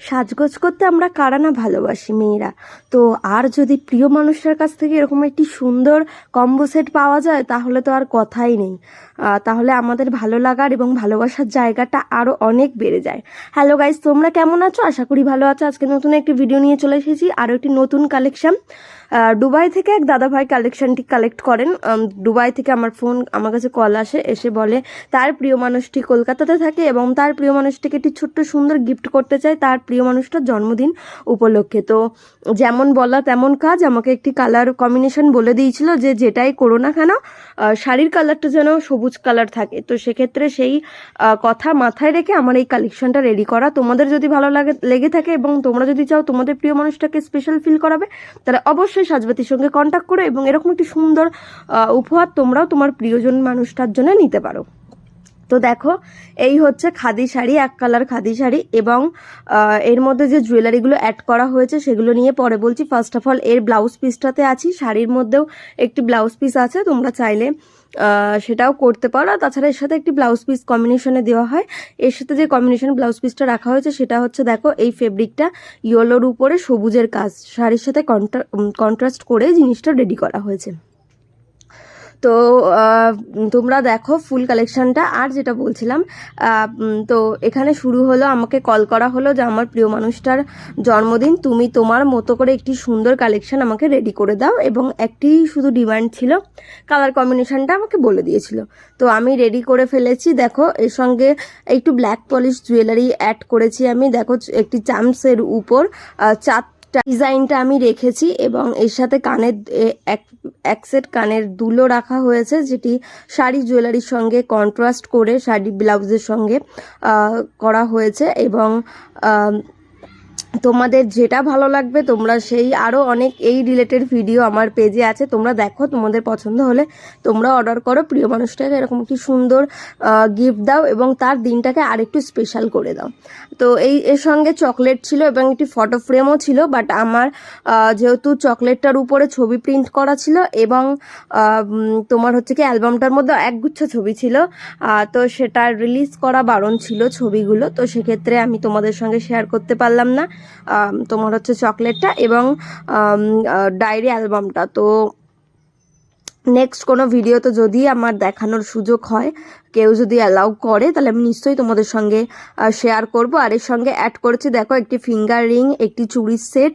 সাজগোজ করতে আমরা কারা না ভালোবাসি মেয়েরা? তো আর যদি প্রিয় মানুষের কাছ থেকে এরকম একটি সুন্দর কম্বো সেট পাওয়া যায়, তাহলে তো আর কথাই নেই। তাহলে আমাদের ভালো লাগার এবং ভালোবাসার জায়গাটা আরও অনেক বেড়ে যায়। হ্যালো গাইজ তোমরা কেমন আছো? আশা করি ভালো আছো। আজকে নতুন একটি ভিডিও নিয়ে চলে এসেছি। আরও একটি নতুন কালেকশন দুবাই থেকে এক দাদাভাই কালেকশনটি কালেক্ট করেন। দুবাই থেকে আমার ফোন আমার কাছে কল আসে, এসে বলে, তার প্রিয় মানুষটি কলকাতাতে থাকে এবং তার প্রিয় মানুষটিকে একটি ছোট্ট সুন্দর গিফট করতে চায় তার প্রিয় মানুষটার জন্মদিন উপলক্ষে। তো যেমন বলা তেমন কাজ, আমাকে একটি কালার কম্বিনেশন বলে দিয়েছিল যে, যেটাই করো না কেন শাড়ির কালারটা যেন সবুজ কালার থাকে। তো সেক্ষেত্রে সেই কথা মাথায় রেখে আমার এই কালেকশনটা রেডি করা। তোমাদের যদি ভালো লাগে, লেগে থাকে এবং তোমরা যদি চাও তোমাদের প্রিয় মানুষটাকে স্পেশাল ফিল করাবে, তাহলে অবশ্যই সাজবাতির সঙ্গে কন্ট্যাক্ট করো এবং এরকম একটি সুন্দর উপহার তোমরাও তোমার প্রিয়জন মানুষটার জন্য নিতে পারো। তো দেখো, এই হচ্ছে খাদি শাড়ি, এক কালার খাদি শাড়ি এবং এর মধ্যে যে জুয়েলারিগুলো অ্যাড করা হয়েছে সেগুলো নিয়ে পরে বলছি ফার্স্ট অফ অল এর ব্লাউজ পিসটাতে আছি। শাড়ির মধ্যেও একটি ব্লাউজ পিস আছে, তোমরা চাইলে সেটাও করতে পারো। তাছাড়া এর সাথে একটি ব্লাউজ পিস কম্বিনেশনে দেওয়া হয়। এর সাথে যে কম্বিনেশন ব্লাউজ পিসটা রাখা হয়েছে, সেটা হচ্ছে দেখো, এই ফেব্রিকটা ইয়েলোর উপরে সবুজের কাজ। শাড়ির সাথে কন্ট্রাস্ট করে জিনিসটা রেডি করা হয়েছে। তো তোমরা দেখো ফুল কালেকশনটা আর যেটা বলছিলাম তো এখানে শুরু হলো, আমাকে কল করা হলো যে আমার প্রিয় মানুষটার জন্মদিন, তুমি তোমার মতো করে একটি সুন্দর কালেকশন আমাকে রেডি করে দাও এবং একটি শুধু ডিমান্ড ছিল কালার কম্বিনেশনটা আমাকে বলে দিয়েছিল। তো আমি রেডি করে ফেলেছি, দেখো, এর সঙ্গে একটু ব্ল্যাক পলিশ জুয়েলারি অ্যাড করেছি আমি, দেখো, একটি চামসের উপর চার ডিজাইনটা আমি রেখেছি এবং এর সাথে কানের এক এক কানের দুলো রাখা হয়েছে, যেটি শাড়ি জুয়েলারির সঙ্গে কন্ট্রাস্ট করে শাড়ি ব্লাউজের সঙ্গে করা হয়েছে এবং তোমাদের যেটা ভালো লাগবে, তোমরা সেই আরও অনেক এই রিলেটেড ভিডিও আমার পেজে আছে। তোমরা দেখো, তোমাদের পছন্দ হলে তোমরা অর্ডার করো। প্রিয় মানুষটাকে এরকম একটি সুন্দর গিফট দাও এবং তার দিনটাকে আরেকটু স্পেশাল করে দাও। তো এই, এর সঙ্গে চকলেট ছিল এবং একটি ফটো ফ্রেমও ছিল বাট আমার যেহেতু চকলেটটার উপরে ছবি প্রিন্ট করা ছিল এবং তোমার হচ্ছে কি অ্যালবামটার মধ্যে একগুচ্ছ ছবি ছিল তো সেটা রিলিজ করা বারণ ছিল ছবিগুলো। তো সেক্ষেত্রে আমি তোমাদের সঙ্গে শেয়ার করতে পারলাম না। তোমার হচ্ছে চকলেটটা এবং ডায়েরি অ্যালবামটা। তো নেক্সট কোনো ভিডিওতে যদি আমার দেখানোর সুযোগ হয়, কেউ যদি অ্যালাউ করে, তাহলে আমি নিশ্চয়ই তোমাদের সঙ্গে শেয়ার করব। আর এর সঙ্গে অ্যাড করেছি, দেখো, একটি ফিঙ্গার রিং একটি চুড়ির সেট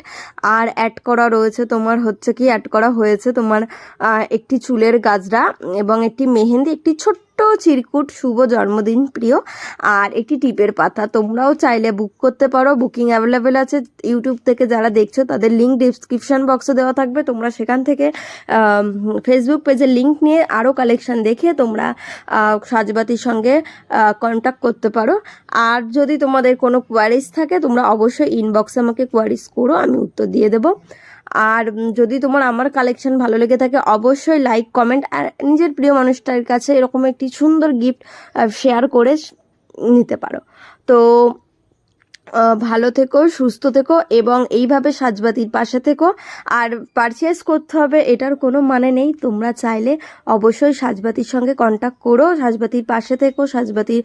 আর অ্যাড করা রয়েছে তোমার হচ্ছে কি অ্যাড করা হয়েছে তোমার একটি চুলের গাজরা এবং একটি মেহেন্দি, একটি ছোট্ট চিরকুট শুভ জন্মদিন, প্রিয়। আর একটি টিপের পাতা, তোমরাও চাইলে বুক করতে পারো। বুকিং অ্যাভেলেবেল আছে ইউটিউব থেকে, যারা দেখছ, তাদের লিঙ্ক ডিসক্রিপশন বক্সে দেওয়া থাকবে। তোমরা সেখান থেকে ফেসবুক পেজের লিঙ্ক নিয়ে আরও কালেকশন দেখে তোমরা সাজবাতির সঙ্গে কন্ট্যাক্ট করতে পারো। আর যদি তোমাদের কোনো কোয়ারিজ থাকে, তোমরা অবশ্যই ইনবক্সে আমাকে কোয়ারিজ করো, আমি উত্তর দিয়ে দেবো। আর যদি তোমার আমার কালেকশন ভালো লেগে থাকে, অবশ্যই লাইক কমেন্ট আর নিজের প্রিয় মানুষটার কাছে এরকম একটি সুন্দর গিফট শেয়ার করে নিতে পারো। তো ভালো থেকো, সুস্থ থেকো এবং এইভাবে সাজবাতির পাশে থেকো। আর পারচেস করতে হবে এটার কোনো মানে নেই। তোমরা চাইলে অবশ্যই সাজবাতির সঙ্গে কন্ট্যাক্ট করো। সাজবাতির পাশে থেকো। সাজবাতির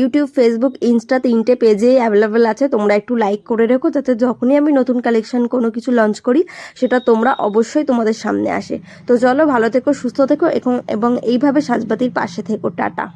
ইউটিউব ফেসবুক ইনস্টা তিনটে পেজে অ্যাভেলেবেল আছে। তোমরা একটু লাইক করে রেখো যাতে যখনই আমি নতুন কালেকশন কোনো কিছু লঞ্চ করি, সেটা তোমরা অবশ্যই তোমাদের সামনে আসে। তো চলো ভালো থেকো, সুস্থ থেকো এবং এবং এইভাবে সাজবাতির পাশে থেকো। টাটা।